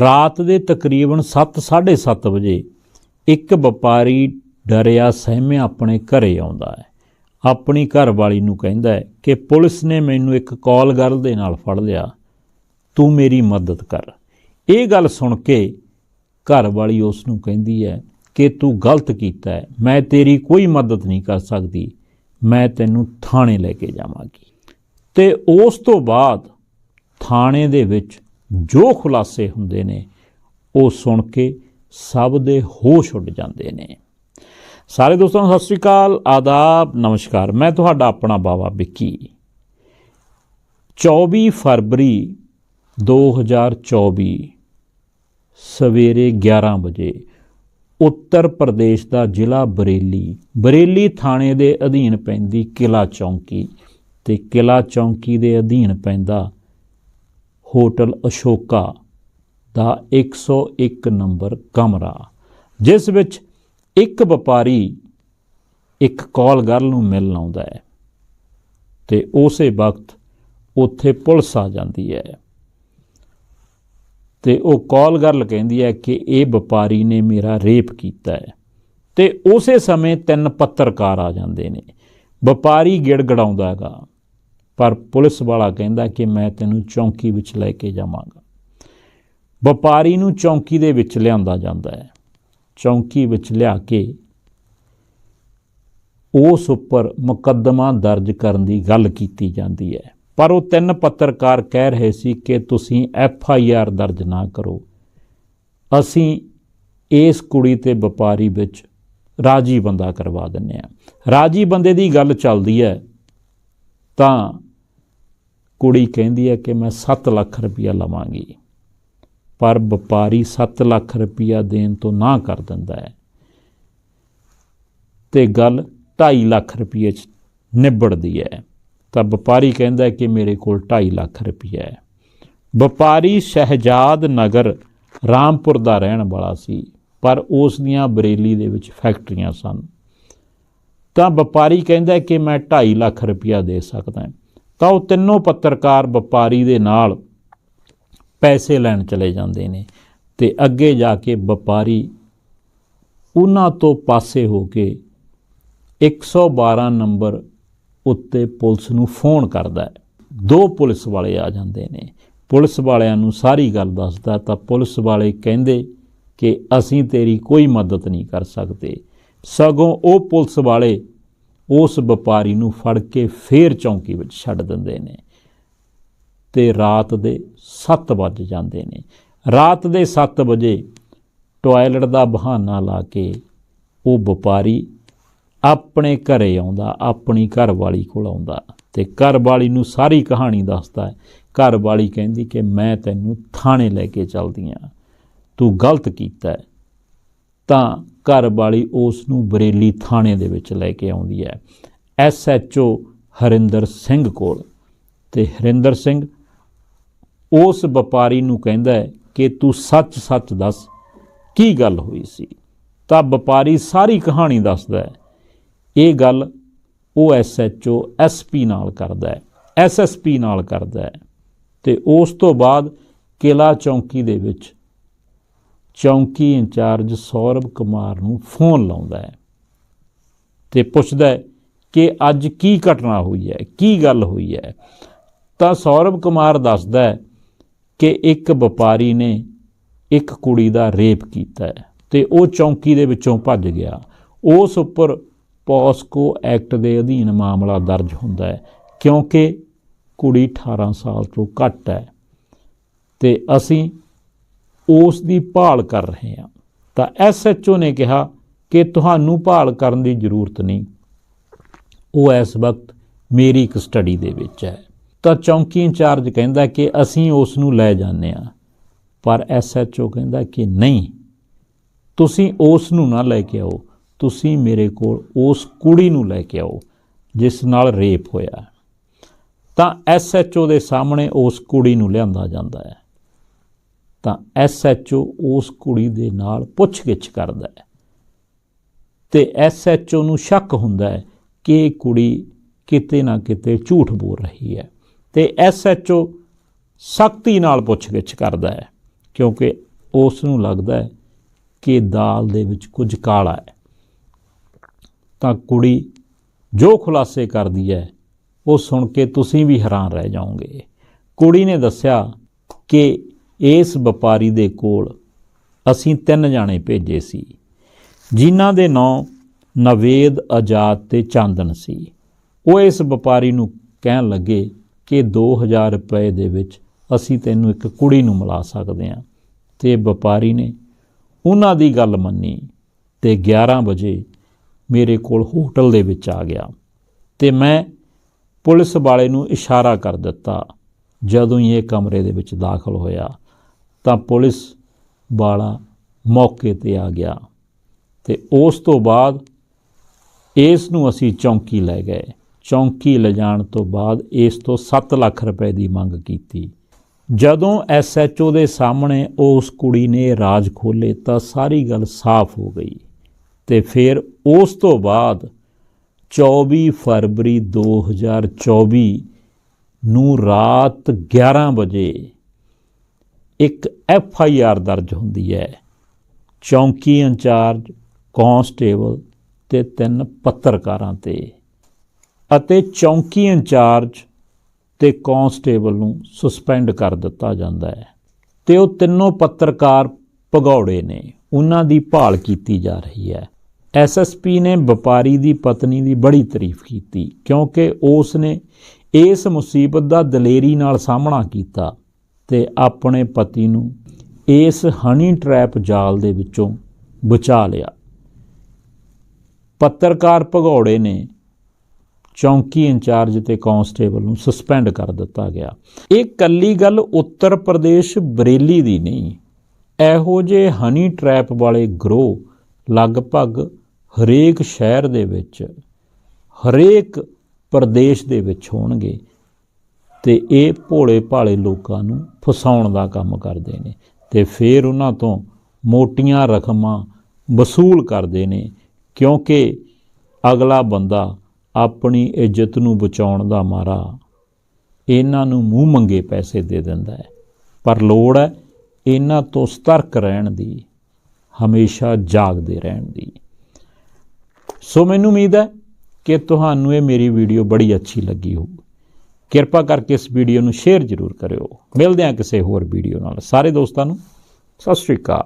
ਰਾਤ ਦੇ ਤਕਰੀਬਨ 7:30 ਵਜੇ ਇੱਕ ਵਪਾਰੀ ਡਰਿਆ ਸਹਿਮਿਆ ਆਪਣੇ ਘਰੇ ਆਉਂਦਾ ਹੈ। ਆਪਣੀ ਘਰਵਾਲੀ ਨੂੰ ਕਹਿੰਦਾ ਹੈ ਕਿ ਪੁਲਿਸ ਨੇ ਮੈਨੂੰ ਇੱਕ ਕਾਲ ਗਰਲ ਦੇ ਨਾਲ ਫੜ ਲਿਆ। ਤੂੰ ਮੇਰੀ ਮਦਦ ਕਰ। ਇਹ ਗੱਲ ਸੁਣ ਕੇ ਘਰਵਾਲੀ ਉਸ ਨੂੰ ਕਹਿੰਦੀ ਹੈ ਕਿ ਤੂੰ ਗਲਤ ਕੀਤਾ ਹੈ। ਮੈਂ ਤੇਰੀ ਕੋਈ ਮਦਦ ਨਹੀਂ ਕਰ ਸਕਦੀ। ਮੈਂ ਤੈਨੂੰ ਥਾਣੇ ਲੈ ਕੇ ਜਾਵਾਂਗੀ। ਤੇ ਉਸ ਤੋਂ ਬਾਅਦ ਥਾਣੇ ਦੇ ਵਿੱਚ ਜੋ ਖੁਲਾਸੇ ਹੁੰਦੇ ਨੇ, ਉਹ ਸੁਣ ਕੇ ਸਭ ਦੇ ਹੋਸ਼ ਉੱਡ ਜਾਂਦੇ ਨੇ। ਸਾਰੇ ਦੋਸਤਾਂ ਨੂੰ ਸਤਿ ਸ੍ਰੀ ਅਕਾਲ, ਆਦਾਬ, ਨਮਸਕਾਰ। ਮੈਂ ਤੁਹਾਡਾ ਆਪਣਾ ਬਾਵਾ ਵਿੱਕੀ। 24 ਫਰਵਰੀ 2024 ਸਵੇਰੇ 11 ਵਜੇ, ਉੱਤਰ ਪ੍ਰਦੇਸ਼ ਦਾ ਜ਼ਿਲ੍ਹਾ ਬਰੇਲੀ। ਬਰੇਲੀ ਥਾਣੇ ਦੇ ਅਧੀਨ ਪੈਂਦੀ ਕਿਲਾ ਚੌਂਕੀ ਤੇ ਕਿਲਾ ਚੌਂਕੀ ਦੇ ਅਧੀਨ ਪੈਂਦਾ ਹੋਟਲ ਅਸ਼ੋਕਾ ਦਾ 101 ਨੰਬਰ ਕਮਰਾ, ਜਿਸ ਵਿੱਚ ਇੱਕ ਵਪਾਰੀ ਇੱਕ ਕਾਲ ਗਰਲ ਨੂੰ ਮਿਲਣ ਆਉਂਦਾ ਹੈ ਤੇ ਉਸੇ ਵਕਤ ਉੱਥੇ ਪੁਲਿਸ ਆ ਜਾਂਦੀ ਹੈ। ਤੇ ਉਹ ਕਾਲ ਗਰਲ ਕਹਿੰਦੀ ਹੈ ਕਿ ਇਹ ਵਪਾਰੀ ਨੇ ਮੇਰਾ ਰੇਪ ਕੀਤਾ ਹੈ। ਤੇ ਉਸੇ ਸਮੇਂ ਤਿੰਨ ਪੱਤਰਕਾਰ ਆ ਜਾਂਦੇ ਨੇ। ਵਪਾਰੀ ਗਿੜਗੜਾਉਂਦਾ ਹੈਗਾ। ਪਰ ਪੁਲਿਸ ਵਾਲਾ ਕਹਿੰਦਾ ਕਿ ਮੈਂ ਤੈਨੂੰ ਚੌਂਕੀ ਵਿੱਚ ਲੈ ਕੇ ਜਾਵਾਂਗਾ। ਵਪਾਰੀ ਨੂੰ ਚੌਂਕੀ ਦੇ ਵਿੱਚ ਲਿਆਂਦਾ ਜਾਂਦਾ ਹੈ। ਚੌਂਕੀ ਵਿੱਚ ਲਿਆ ਕੇ ਉਸ ਉੱਪਰ ਮੁਕੱਦਮਾ ਦਰਜ ਕਰਨ ਦੀ ਗੱਲ ਕੀਤੀ ਜਾਂਦੀ ਹੈ। ਪਰ ਉਹ ਤਿੰਨ ਪੱਤਰਕਾਰ ਕਹਿ ਰਹੇ ਸੀ ਕਿ ਤੁਸੀਂ ਐਫ ਆਈ ਆਰ ਦਰਜ ਨਾ ਕਰੋ। ਅਸੀਂ ਇਸ ਕੁੜੀ ਤੇ ਵਪਾਰੀ ਵਿੱਚ ਰਾਜੀ ਬੰਦਾ ਕਰਵਾ ਦਿੰਨੇ ਆ ਰਾਜੀ ਬੰਦੇ ਦੀ ਗੱਲ ਚੱਲਦੀ ਹੈ ਤਾਂ ਕੁੜੀ ਕਹਿੰਦੀ ਹੈ ਕਿ ਮੈਂ 7 ਲੱਖ ਰੁਪਇਆ ਲਵਾਂਗੀ। ਪਰ ਵਪਾਰੀ 7 ਲੱਖ ਰੁਪਇਆ ਦੇਣ ਤੋਂ ਨਾ ਕਰ ਦਿੰਦਾ ਹੈ। ਤੇ ਗੱਲ 2.5 ਲੱਖ ਰੁਪਏ ਚ ਨਿਬੜਦੀ ਹੈ। ਤਾਂ ਵਪਾਰੀ ਕਹਿੰਦਾ ਕਿ ਮੇਰੇ ਕੋਲ 2.5 ਲੱਖ ਰੁਪਇਆ ਹੈ। ਵਪਾਰੀ ਸ਼ਹਿਜਾਦ ਨਗਰ ਰਾਮਪੁਰ ਦਾ ਰਹਿਣ ਵਾਲਾ ਸੀ, ਪਰ ਉਸ ਦੀਆਂ ਬਰੇਲੀ ਦੇ ਵਿੱਚ ਫੈਕਟਰੀਆਂ ਸਨ। ਤਾਂ ਵਪਾਰੀ ਕਹਿੰਦਾ ਕਿ ਮੈਂ 2.5 ਲੱਖ ਰੁਪਇਆ ਦੇ ਸਕਦਾ ਹਾਂ। ਤਾਂ ਉਹ ਤਿੰਨੋਂ ਪੱਤਰਕਾਰ ਵਪਾਰੀ ਦੇ ਨਾਲ ਪੈਸੇ ਲੈਣ ਚਲੇ ਜਾਂਦੇ ਨੇ ਤੇ ਅੱਗੇ ਜਾ ਕੇ ਵਪਾਰੀ ਉਹਨਾਂ ਤੋਂ ਪਾਸੇ ਹੋ ਕੇ 112 ਨੰਬਰ ਉੱਤੇ ਪੁਲਿਸ ਨੂੰ ਫੋਨ ਕਰਦਾ ਹੈ। ਦੋ ਪੁਲਿਸ ਵਾਲੇ ਆ ਜਾਂਦੇ ਨੇ। ਪੁਲਿਸ ਵਾਲਿਆਂ ਨੂੰ ਸਾਰੀ ਗੱਲ ਦੱਸਦਾ ਤਾਂ ਪੁਲਿਸ ਵਾਲੇ ਕਹਿੰਦੇ ਕਿ ਅਸੀਂ ਤੇਰੀ ਕੋਈ ਮਦਦ ਨਹੀਂ ਕਰ ਸਕਦੇ। ਸਗੋਂ ਉਹ ਪੁਲਿਸ ਵਾਲੇ ਉਸ ਵਪਾਰੀ ਨੂੰ ਫੜ ਕੇ ਫੇਰ ਚੌਂਕੀ ਵਿੱਚ ਛੱਡ ਦਿੰਦੇ ਨੇ ਤੇ ਰਾਤ ਦੇ 7 ਵੱਜ ਜਾਂਦੇ ਨੇ। ਰਾਤ ਦੇ 7 ਵਜੇ ਟਾਇਲਟ ਦਾ ਬਹਾਨਾ ਲਾ ਕੇ ਉਹ ਵਪਾਰੀ ਆਪਣੇ ਘਰੇ ਆਉਂਦਾ, ਆਪਣੀ ਘਰਵਾਲੀ ਕੋਲ ਆਉਂਦਾ ਤੇ ਘਰਵਾਲੀ ਨੂੰ ਸਾਰੀ ਕਹਾਣੀ ਦੱਸਦਾ ਹੈ। ਘਰਵਾਲੀ ਕਹਿੰਦੀ ਕਿ ਮੈਂ ਤੈਨੂੰ ਥਾਣੇ ਲੈ ਕੇ ਚੱਲਦੀ ਆ। ਤੂੰ ਗਲਤ ਕੀਤਾ ਤਾਂ ਤਾਂ ਘਰਵਾਲੀ ਉਸ ਨੂੰ ਬਰੇਲੀ ਥਾਣੇ ਦੇ ਵਿੱਚ ਲੈ ਕੇ ਆਉਂਦੀ ਹੈ। S H O Harinder Singh ਕੋਲ। ਤੇ ਹਰਿੰਦਰ ਸਿੰਘ, ਉਸ ਵਪਾਰੀ ਨੂੰ ਕਹਿੰਦਾ ਹੈ ਕਿ ਤੂੰ ਸੱਚ-ਸੱਚ ਦੱਸ, ਕੀ ਗੱਲ ਹੋਈ ਸੀ? ਤਾਂ ਵਪਾਰੀ ਸਾਰੀ ਕਹਾਣੀ ਦੱਸਦਾ ਹੈ। ਇਹ ਗੱਲ ਉਹ ਐਸਐਚਓ ਐਸਪੀ ਨਾਲ ਕਰਦਾ ਹੈ ਐਸਐਸਪੀ ਨਾਲ ਕਰਦਾ ਹੈ। ਤੇ ਉਸ ਤੋਂ ਬਾਅਦ ਕਿਲਾ ਚੌਂਕੀ ਦੇ ਵਿੱਚ ਚੌਂਕੀ ਇੰਚਾਰਜ ਸੌਰਵ ਕੁਮਾਰ ਨੂੰ ਫੋਨ ਲਾਉਂਦਾ ਹੈ ਤੇ ਪੁੱਛਦਾ ਹੈ ਕਿ ਅੱਜ ਕੀ ਘਟਨਾ ਹੋਈ ਹੈ, ਕੀ ਗੱਲ ਹੋਈ ਹੈ? ਤਾਂ ਸੌਰਵ ਕੁਮਾਰ ਦੱਸਦਾ ਹੈ ਕਿ ਇੱਕ ਵਪਾਰੀ ਨੇ ਇੱਕ ਕੁੜੀ ਦਾ ਰੇਪ ਕੀਤਾ ਹੈ ਤੇ ਉਹ ਚੌਂਕੀ ਦੇ ਵਿੱਚੋਂ ਭੱਜ ਗਿਆ। ਉਸ ਉੱਪਰ ਪੋਸਕੋ ਐਕਟ ਦੇ ਅਧੀਨ ਮਾਮਲਾ ਦਰਜ ਹੁੰਦਾ ਹੈ ਕਿਉਂਕਿ ਕੁੜੀ 18 ਸਾਲ ਤੋਂ ਘੱਟ ਹੈ ਤੇ ਅਸੀਂ ਉਸ ਦੀ ਭਾਲ ਕਰ ਰਹੇ ਹਾਂ। ਤਾਂ ਐਸਐਚਓ ਨੇ ਕਿਹਾ ਕਿ ਤੁਹਾਨੂੰ ਭਾਲ ਕਰਨ ਦੀ ਜ਼ਰੂਰਤ ਨਹੀਂ। ਉਹ ਇਸ ਵਕਤ ਮੇਰੀ ਕਸਟਡੀ ਦੇ ਵਿੱਚ ਹੈ। ਤਾਂ ਚੌਂਕੀ ਇੰਚਾਰਜ ਕਹਿੰਦਾ ਕਿ ਅਸੀਂ ਉਸ ਨੂੰ ਲੈ ਜਾਂਦੇ ਆ ਪਰ ਐਸਐਚਓ ਕਹਿੰਦਾ ਕਿ ਨਹੀਂ, ਤੁਸੀਂ ਉਸ ਨੂੰ ਨਾ ਲੈ ਕੇ ਆਓ। ਤੁਸੀਂ ਮੇਰੇ ਕੋਲ ਉਸ ਕੁੜੀ ਨੂੰ ਲੈ ਕੇ ਆਓ, ਜਿਸ ਨਾਲ ਰੇਪ ਹੋਇਆ। ਤਾਂ ਐਸਐਚਓ ਦੇ ਸਾਹਮਣੇ ਉਸ ਕੁੜੀ ਨੂੰ ਲਿਆਂਦਾ ਜਾਂਦਾ ਹੈ। ਤਾਂ ਐਸਐਚਓ ਉਸ ਕੁੜੀ ਦੇ ਨਾਲ ਪੁੱਛਗਿੱਛ ਕਰਦਾ ਹੈ। ਤੇ ਐਸਐਚਓ ਨੂੰ ਸ਼ੱਕ ਹੁੰਦਾ ਹੈ ਕਿ ਇਹ ਕੁੜੀ ਕਿਤੇ ਨਾ ਕਿਤੇ ਝੂਠ ਬੋਲ ਰਹੀ ਹੈ। ਤੇ ਐਸਐਚਓ ਸਖਤੀ ਨਾਲ ਪੁੱਛਗਿੱਛ ਕਰਦਾ ਹੈ, ਕਿਉਂਕਿ ਉਸ ਨੂੰ ਲੱਗਦਾ ਹੈ ਕਿ ਦਾਲ ਦੇ ਵਿੱਚ ਕੁਝ ਕਾਲਾ ਹੈ। ਤਾਂ ਕੁੜੀ ਜੋ ਖੁਲਾਸੇ ਕਰਦੀ ਹੈ, ਉਹ ਸੁਣ ਕੇ ਤੁਸੀਂ ਵੀ ਹੈਰਾਨ ਰਹਿ ਜਾਓਗੇ। ਕੁੜੀ ਨੇ ਦੱਸਿਆ ਕਿ ਇਸ ਵਪਾਰੀ ਦੇ ਕੋਲ ਅਸੀਂ ਤਿੰਨ ਜਾਣੇ ਭੇਜੇ ਸੀ, ਜਿਨ੍ਹਾਂ ਦੇ ਨਾਂ ਨਵੇਦ, ਆਜ਼ਾਦ ਤੇ ਚਾਂਦਨ ਸੀ। ਉਹ ਇਸ ਵਪਾਰੀ ਨੂੰ ਕਹਿਣ ਲੱਗੇ ਕਿ 2000 ਰੁਪਏ ਦੇ ਵਿੱਚ ਅਸੀਂ ਤੈਨੂੰ ਇੱਕ ਕੁੜੀ ਨੂੰ ਮਿਲਾ ਸਕਦੇ ਹਾਂ। ਤੇ ਵਪਾਰੀ ਨੇ ਉਹਨਾਂ ਦੀ ਗੱਲ ਮੰਨੀ ਤੇ 11 ਵਜੇ ਮੇਰੇ ਕੋਲ ਹੋਟਲ ਦੇ ਵਿੱਚ ਆ ਗਿਆ ਤੇ ਮੈਂ ਪੁਲਿਸ ਵਾਲੇ ਨੂੰ ਇਸ਼ਾਰਾ ਕਰ ਦਿੱਤਾ, ਜਦੋਂ ਹੀ ਇਹ ਕਮਰੇ ਦੇ ਵਿੱਚ ਦਾਖਲ ਹੋਇਆ। ਤਾਂ ਪੁਲਿਸ ਵਾਲਾ ਮੌਕੇ ਤੇ ਆ ਗਿਆ ਤੇ ਉਸ ਤੋਂ ਬਾਅਦ ਇਸ ਨੂੰ ਅਸੀਂ ਚੌਂਕੀ ਲੈ ਗਏ। ਚੌਂਕੀ ਲਿਜਾਣ ਤੋਂ ਬਾਅਦ ਇਸ ਤੋਂ 7 ਲੱਖ ਰੁਪਏ ਦੀ ਮੰਗ ਕੀਤੀ। ਜਦੋਂ ਐਸਐਚਓ ਦੇ ਸਾਹਮਣੇ ਉਸ ਕੁੜੀ ਨੇ ਰਾਜ ਖੋਲੇ ਤਾਂ ਸਾਰੀ ਗੱਲ ਸਾਫ਼ ਹੋ ਗਈ ਤੇ ਫਿਰ ਉਸ ਤੋਂ ਬਾਅਦ 24 ਫਰਵਰੀ 2024 ਨੂੰ ਰਾਤ 11 ਵਜੇ ਇੱਕ ਐਫ ਆਈ ਆਰ ਦਰਜ ਹੁੰਦੀ ਹੈ। ਚੌਂਕੀ ਇੰਚਾਰਜ, ਕਾਂਸਟੇਬਲ ਤੇ ਤਿੰਨ ਪੱਤਰਕਾਰਾਂ ਤੇ। ਅਤੇ ਚੌਂਕੀ ਇੰਚਾਰਜ ਤੇ ਕਾਂਸਟੇਬਲ ਨੂੰ ਸਸਪੈਂਡ ਕਰ ਦਿੱਤਾ ਜਾਂਦਾ ਹੈ। ਤੇ ਉਹ ਤਿੰਨੋਂ ਪੱਤਰਕਾਰ ਭਗੌੜੇ ਨੇ। ਉਹਨਾਂ ਦੀ ਭਾਲ ਕੀਤੀ ਜਾ ਰਹੀ ਹੈ। ਐਸਐਸਪੀ ਨੇ ਵਪਾਰੀ ਦੀ ਪਤਨੀ ਦੀ ਬੜੀ ਤਾਰੀਫ ਕੀਤੀ, ਕਿਉਂਕਿ ਉਸ ਨੇ ਇਸ ਮੁਸੀਬਤ ਦਾ ਦਲੇਰੀ ਨਾਲ ਸਾਹਮਣਾ ਕੀਤਾ। ਤੇ ਆਪਣੇ ਪਤੀ ਨੂੰ ਇਸ ਹਨੀ ਟ੍ਰੈਪ ਜਾਲ ਦੇ ਵਿੱਚੋਂ ਬਚਾ ਲਿਆ। ਪੱਤਰਕਾਰ ਭਗੌੜੇ ਨੇ ਚੌਂਕੀ ਇੰਚਾਰਜ ਤੇ ਕਾਂਸਟੇਬਲ ਨੂੰ ਸਸਪੈਂਡ ਕਰ ਦਿੱਤਾ ਗਿਆ। ਇਹ ਕੱਲੀ ਗੱਲ ਉੱਤਰ ਪ੍ਰਦੇਸ਼ ਬਰੇਲੀ ਦੀ ਨਹੀਂ। ਇਹੋ ਜੇ ਹਨੀ ਟ੍ਰੈਪ ਵਾਲੇ ਗਰੋਹ ਲਗਭਗ ਹਰੇਕ ਸ਼ਹਿਰ ਦੇ ਵਿੱਚ, ਹਰੇਕ ਪ੍ਰਦੇਸ਼ ਦੇ ਵਿੱਚ ਹੋਣਗੇ। ਤੇ ਇਹ ਭੋਲੇ ਭਾਲੇ ਲੋਕਾਂ ਨੂੰ ਫਸਾਉਣ ਦਾ ਕੰਮ ਕਰਦੇ ਨੇ ਤੇ ਫਿਰ ਉਹਨਾਂ ਤੋਂ ਮੋਟੀਆਂ ਰਕਮਾਂ ਵਸੂਲ ਕਰਦੇ ਨੇ, ਕਿਉਂਕਿ ਅਗਲਾ ਬੰਦਾ ਆਪਣੀ ਇੱਜ਼ਤ ਨੂੰ ਬਚਾਉਣ ਦਾ ਮਾਰਾ ਇਹਨਾਂ ਨੂੰ ਮੂੰਹ ਮੰਗੇ ਪੈਸੇ ਦੇ ਦਿੰਦਾ ਹੈ। ਪਰ ਲੋੜ ਹੈ ਇਹਨਾਂ ਤੋਂ ਸਤਰਕ ਰਹਿਣ ਦੀ, ਹਮੇਸ਼ਾ ਜਾਗਦੇ ਰਹਿਣ ਦੀ। ਸੋ ਮੈਨੂੰ ਉਮੀਦ ਹੈ ਕਿ ਤੁਹਾਨੂੰ ਇਹ ਮੇਰੀ ਵੀਡੀਓ ਬੜੀ ਅੱਛੀ ਲੱਗੀ ਹੋਊ। ਕਿਰਪਾ ਕਰਕੇ ਇਸ ਵੀਡੀਓ ਨੂੰ ਸ਼ੇਅਰ ਜ਼ਰੂਰ ਕਰਿਓ। ਮਿਲਦੇ ਹਾਂ ਕਿਸੇ ਹੋਰ ਵੀਡੀਓ ਨਾਲ। ਸਾਰੇ ਦੋਸਤਾਂ ਨੂੰ ਸਤਿ ਸ਼੍ਰੀ ਅਕਾਲ।